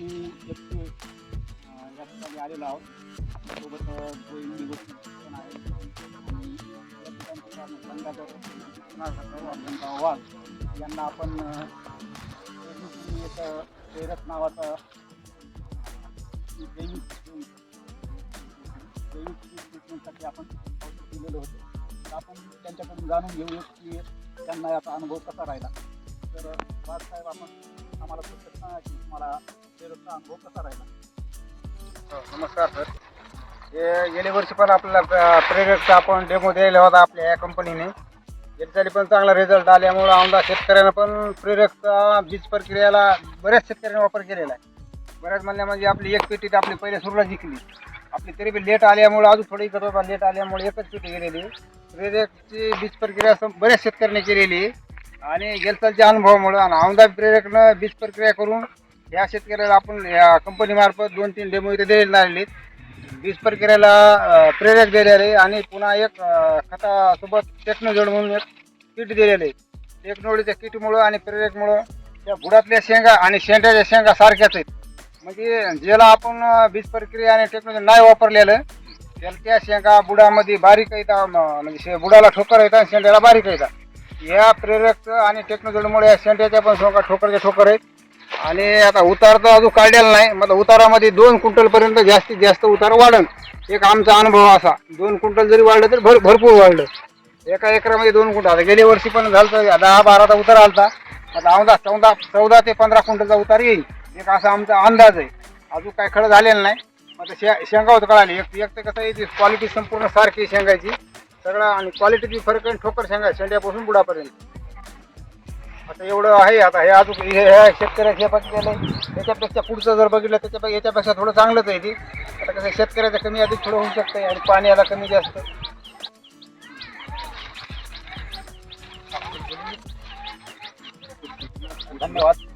मी एकटे या ठिकाणी आलेलो आहोत. सोबत गोविंदी गोष्टी पण आहेत. यांना आपण एक वैरथ नावाचा जैविक जैविक आपण औषध दिलेलं होतं. तर आपण त्यांच्याकडून जाणून घेऊया की त्यांना याचा अनुभव कसा राहिला. तर बाळासाहेब आपण आम्हाला सांगा की तुम्हाला अनुभव कसा राहिला? हो, नमस्कार सर हे गेल्या वर्षी पण आपल्याला प्रेरकचा आपण डेमो दिलेला होता आपल्या या कंपनीने याच्यासाठी पण चांगला रिझल्ट आल्यामुळं आमदार शेतकऱ्यांना पण प्रेरकचा बीज प्रक्रियेला बऱ्याच शेतकऱ्यांनी वापर केलेला आहे. बऱ्याच म्हणल्या म्हणजे आपली एक पेटी तर आपली पहिले सुरुवात जिंकली. आपली तरी बी लेट आल्यामुळं अजून थोडी करत होता लेट आल्यामुळे एकच पेटी गेलेली. प्रेरकची बीज प्रक्रिया बऱ्याच शेतकऱ्यांनी केलेली. आणि गेलसालच्या अनुभवामुळं आणि आमदार प्रेरकनं बीज प्रक्रिया करून या शेतकऱ्याला आपण या कंपनीमार्फत दोन तीन डेमो इथे दिलेले आहेत वीज प्रक्रियेला प्रेरक दिलेले आहे आणि पुन्हा एक खतासोबत टेक्नोजोड म्हणून एक किट दिलेलं आहे. टेक्नॉलॉजीच्या किटमुळं आणि प्रेरकमुळं त्या बुडातल्या शेंगा आणि शेंड्याच्या शेंगा सारख्याच आहेत. म्हणजे ज्याला आपण वीज प्रक्रिया आणि टेक्नॉलॉजी नाही वापरलेलं त्याला त्या शेंगा बुडामध्ये बारीक येतात म्हणजे शे- बुडाला ठोकर येतात आणि शेंड्याला बारीक येतात या प्रेरकचं आणि टेक्नॉलॉजीमुळे या शेंड्याच्या पण शेंगा ठोकरच्या ठोकर आहेत. आणि आता उतार तर अजून काढलेला नाही. मग उतारामध्ये दोन क्विंटलपर्यंत जास्तीत जास्त उतार वाढन. एक आमचा अनुभव असा. दोन क्विंटल जरी वाढलं तर भर भरपूर वाढलं. एका एकरामध्ये दोन क्विंटल. आता गेल्या वर्षी पण झालं तर दहा बाराचा उतार आलता. आता आमचा चौदा चौदा ते पंधरा क्विंटलचा उतार येईल. एक असा आमचा अंदाज आहे. अजून काय खडं झालेलं नाही. आता शे शेंगा होतं कळाली. एक एक तर कसं आहे क्वालिटी संपूर्ण सारखी शेंगायची सगळा आणि क्वालिटीची फरक आहे ठोकर शेंगा शेंड्यापासून बुडापर्यंत. आता एवढं आहे आता हे अजून हे ह्या शेतकऱ्याचे हे केलं त्याच्यापेक्षा पुढचं जर बघितलं त्याच्यापेक्षा याच्यापेक्षा थोडं चांगलंच आहे ते. आता कसं शेतकऱ्याचं कमी अधिक थोडं होऊ शकतं आणि पाण्याला कमी जास्त. धन्यवाद.